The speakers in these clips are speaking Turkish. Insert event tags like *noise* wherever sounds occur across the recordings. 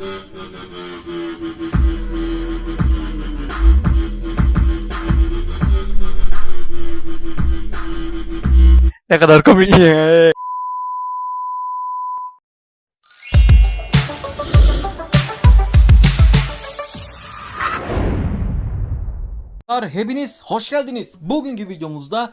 Ne kadar komik ya. Hepiniz hoş geldiniz. Bugünkü videomuzda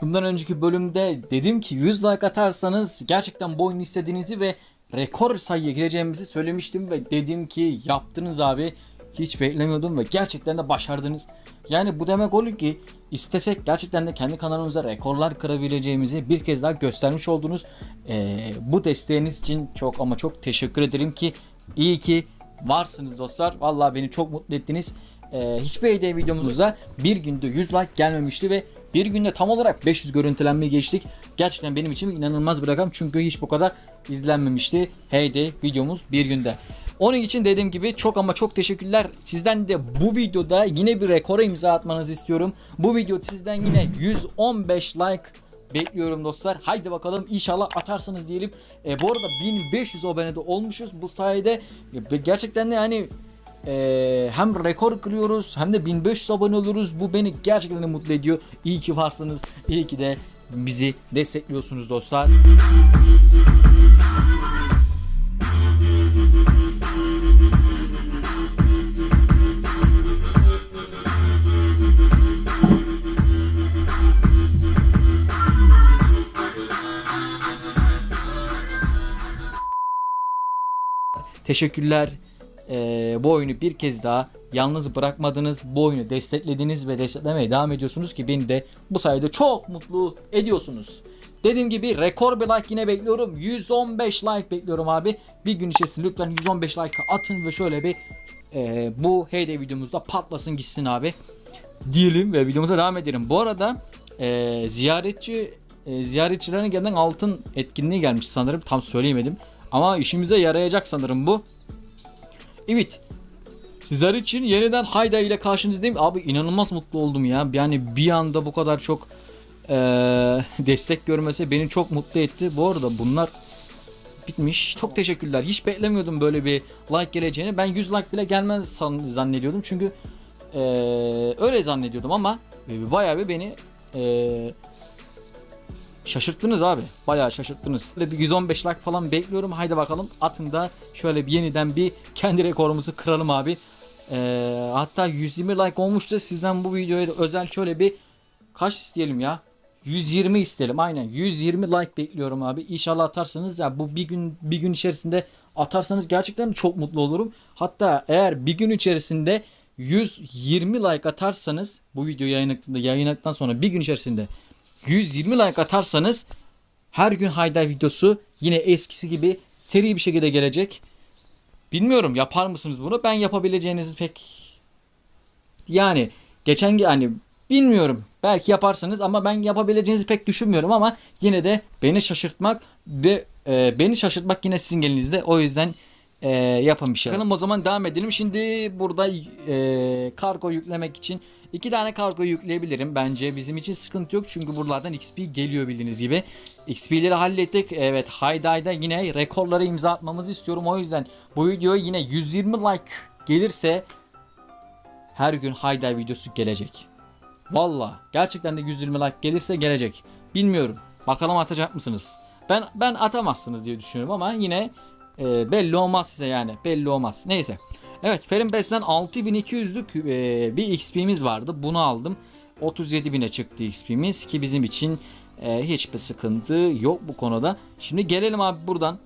bundan önceki bölümde dedim ki 100 like atarsanız gerçekten bu oyunu istediğinizi ve rekor sayıya gireceğimizi söylemiştim ve dedim ki yaptınız abi. Hiç beklemiyordum ve gerçekten de başardınız. Yani bu demek oluyor ki istesek gerçekten de kendi kanalımıza rekorlar kırabileceğimizi bir kez daha göstermiş oldunuz. Ee, bu desteğiniz için çok ama çok teşekkür ederim ki iyi ki varsınız dostlar. Vallahi beni çok mutlu ettiniz. Ee, hiçbir hediye videomuzda bir günde 100 like gelmemişti ve bir günde tam olarak 500 görüntülenmeyi geçtik. Gerçekten benim için inanılmaz bir rakam çünkü hiç bu kadar izlenmemişti. Heyday videomuz bir günde. Onun için dediğim gibi çok ama çok teşekkürler. Sizden de bu videoda yine bir rekora imza atmanızı istiyorum. Bu video sizden yine 115 like bekliyorum dostlar. Haydi bakalım inşallah atarsınız diyelim. E, bu arada 1500 abonede olmuşuz. Bu sayede e, gerçekten de yani e, hem rekor kırıyoruz hem de 1500 abone oluruz. Bu beni gerçekten mutlu ediyor. İyi ki varsınız. İyi ki de bizi destekliyorsunuz dostlar. Teşekkürler. Ee, bu oyunu bir kez daha yalnız bırakmadınız. Bu oyunu desteklediniz ve desteklemeye devam ediyorsunuz ki beni de bu sayede çok mutlu ediyorsunuz. Dediğim gibi rekor bir like yine bekliyorum. 115 like bekliyorum abi. Bir gün içerisinde lütfen 115 like atın ve şöyle bir e, bu Heyday videomuzda patlasın gitsin abi. Diyelim ve videomuza devam edelim. Bu arada e, ziyaretçi e, ziyaretçilerin gelen altın etkinliği gelmiş sanırım. Tam söyleyemedim. Ama işimize yarayacak sanırım bu. Evet. Sizler için yeniden Hayda ile karşınızdayım. Abi inanılmaz mutlu oldum ya. Yani bir anda bu kadar çok eee, *laughs* destek görmesi beni çok mutlu etti. Bu arada bunlar bitmiş. Çok teşekkürler. Hiç beklemiyordum böyle bir like geleceğini. Ben 100 like bile gelmez san- zannediyordum. Çünkü eee, öyle zannediyordum ama e, bayağı bir beni eee, şaşırttınız abi. Bayağı şaşırttınız. Böyle bir 115 like falan bekliyorum. Haydi bakalım atın da şöyle bir yeniden bir kendi rekorumuzu kıralım abi. Ee, hatta 120 like olmuştu. Sizden bu videoya özel şöyle bir kaç isteyelim ya? 120 isteyelim aynen. 120 like bekliyorum abi. İnşallah atarsanız ya bu bir gün bir gün içerisinde atarsanız gerçekten çok mutlu olurum. Hatta eğer bir gün içerisinde 120 like atarsanız bu video yayınlandıktan yayınlandıktan sonra bir gün içerisinde 120 like atarsanız her gün Hayday videosu yine eskisi gibi seri bir şekilde gelecek. Bilmiyorum yapar mısınız bunu? Ben yapabileceğinizi pek yani geçen hani bilmiyorum. Belki yaparsınız ama ben yapabileceğinizi pek düşünmüyorum ama yine de beni şaşırtmak ve e, beni şaşırtmak yine sizin elinizde. O yüzden e, yapın şey. Bakalım o zaman devam edelim. Şimdi burada e, kargo yüklemek için iki tane kargo yükleyebilirim. Bence bizim için sıkıntı yok. Çünkü buralardan XP geliyor bildiğiniz gibi. XP'leri hallettik. Evet Hayday'da yine rekorlara imza atmamızı istiyorum. O yüzden bu videoya yine 120 like gelirse her gün Hayday videosu gelecek. Valla gerçekten de 120 like gelirse gelecek. Bilmiyorum. Bakalım atacak mısınız? Ben ben atamazsınız diye düşünüyorum ama yine e, belli olmaz size yani. Belli olmaz. Neyse. Evet Ferin Best'ten 6200'lük e, bir XP'miz vardı. Bunu aldım. 37.000'e çıktı XP'miz ki bizim için e, hiçbir sıkıntı yok bu konuda. Şimdi gelelim abi buradan.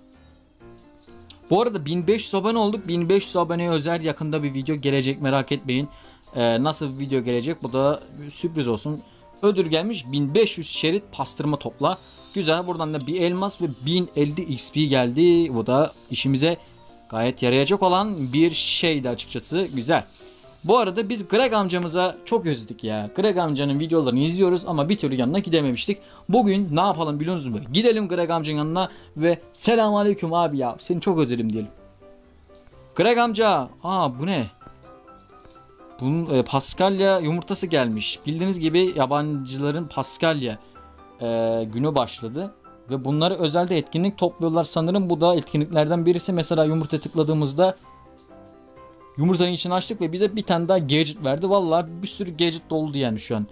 Bu arada 1500 abone olduk. 1500 aboneye özel yakında bir video gelecek merak etmeyin. E, nasıl bir video gelecek bu da sürpriz olsun. Ödül gelmiş 1500 şerit pastırma topla. Güzel buradan da bir elmas ve 1050 XP geldi. Bu da işimize gayet yarayacak olan bir şeydi açıkçası. Güzel. Bu arada biz Greg amcamıza çok özledik ya. Greg amcanın videolarını izliyoruz ama bir türlü yanına gidememiştik. Bugün ne yapalım biliyor musunuz? Gidelim Greg amcanın yanına ve selamünaleyküm abi ya. Seni çok özledim diyelim. Greg amca. Aa bu ne? Bunun e, Paskalya yumurtası gelmiş. Bildiğiniz gibi yabancıların Paskalya e, günü başladı. Ve bunları özelde etkinlik topluyorlar sanırım. Bu da etkinliklerden birisi. Mesela yumurta tıkladığımızda yumurtanın içini açtık ve bize bir tane daha gadget verdi. Vallahi bir sürü gadget doldu yani şu an.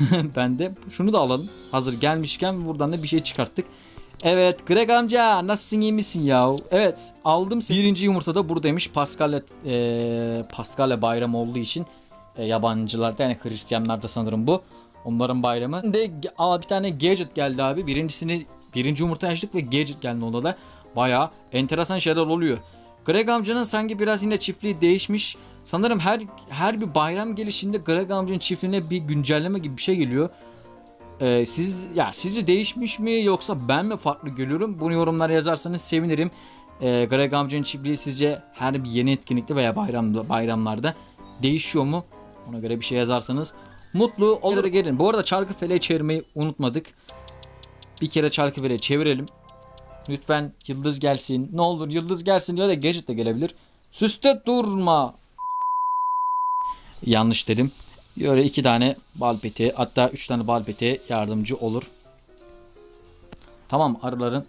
*laughs* ben de şunu da alalım. Hazır gelmişken buradan da bir şey çıkarttık. Evet Greg amca nasılsın iyi misin ya? Evet aldım. Birinci yumurta da buradaymış. Pascal'le e, Pascal'le bayram olduğu için e, yabancılarda yani Hristiyanlarda sanırım bu. Onların bayramı. De aa, bir tane gadget geldi abi. Birincisini birinci yumurta açtık ve gadget geldi onda da. Baya enteresan şeyler oluyor. Greg amcanın sanki biraz yine çiftliği değişmiş. Sanırım her her bir bayram gelişinde Greg amcanın çiftliğine bir güncelleme gibi bir şey geliyor. Ee, siz ya sizce değişmiş mi yoksa ben mi farklı görüyorum? Bunu yorumlara yazarsanız sevinirim. Ee, Greg amcanın çiftliği sizce her bir yeni etkinlikte veya bayramda bayramlarda değişiyor mu? Ona göre bir şey yazarsanız mutlu olur gelin. Bu arada çarkı feleği çevirmeyi unutmadık. Bir kere çarkı feleği çevirelim. Lütfen yıldız gelsin. Ne olur yıldız gelsin ya da gadget de gelebilir. Süste durma. Yanlış dedim. Böyle iki tane bal peti hatta üç tane bal peti yardımcı olur. Tamam arıların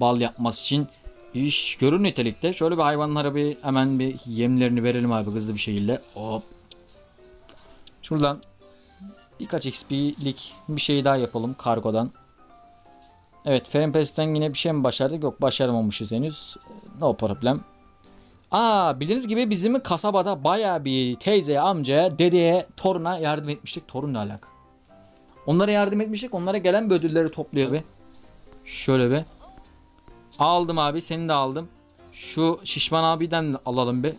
bal yapması için iş görür nitelikte. Şöyle bir hayvanlara bir hemen bir yemlerini verelim abi hızlı bir şekilde. Hop. Şuradan birkaç XP'lik bir şey daha yapalım kargodan. Evet Ferimpest'ten yine bir şey mi başardık? Yok başaramamışız henüz. No problem. Aa bildiğiniz gibi bizim kasabada baya bir teyzeye, amcaya, dedeye, toruna yardım etmiştik. Torun ne alaka? Onlara yardım etmiştik. Onlara gelen bir ödülleri topluyor be. Şöyle be. Aldım abi seni de aldım. Şu şişman abiden de alalım be.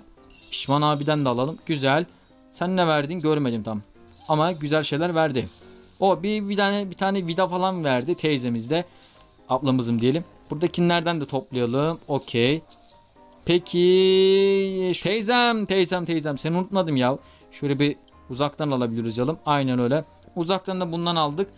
Şişman abiden de alalım. Güzel. Sen ne verdin görmedim tam. Ama güzel şeyler verdi. O bir, bir tane bir tane vida falan verdi teyzemiz de. Ablamızım diyelim. Buradakilerden de toplayalım. Okey. Peki teyzem teyzem teyzem seni unutmadım ya. Şöyle bir uzaktan alabiliriz yalım. Aynen öyle. Uzaktan da bundan aldık.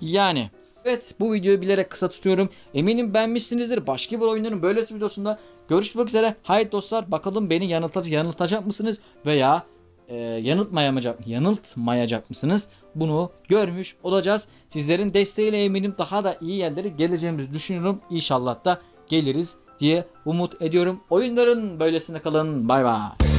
Yani Evet bu videoyu bilerek kısa tutuyorum. Eminim beğenmişsinizdir. Başka bir oyunların böylesi videosunda görüşmek üzere. Haydi dostlar bakalım beni yanıltacak, yanıltacak mısınız? Veya e, yanıltmayacak, yanıltmayacak mısınız? Bunu görmüş olacağız. Sizlerin desteğiyle eminim daha da iyi yerlere geleceğimizi düşünüyorum. İnşallah da geliriz diye umut ediyorum. Oyunların böylesine kalın. Bay bay.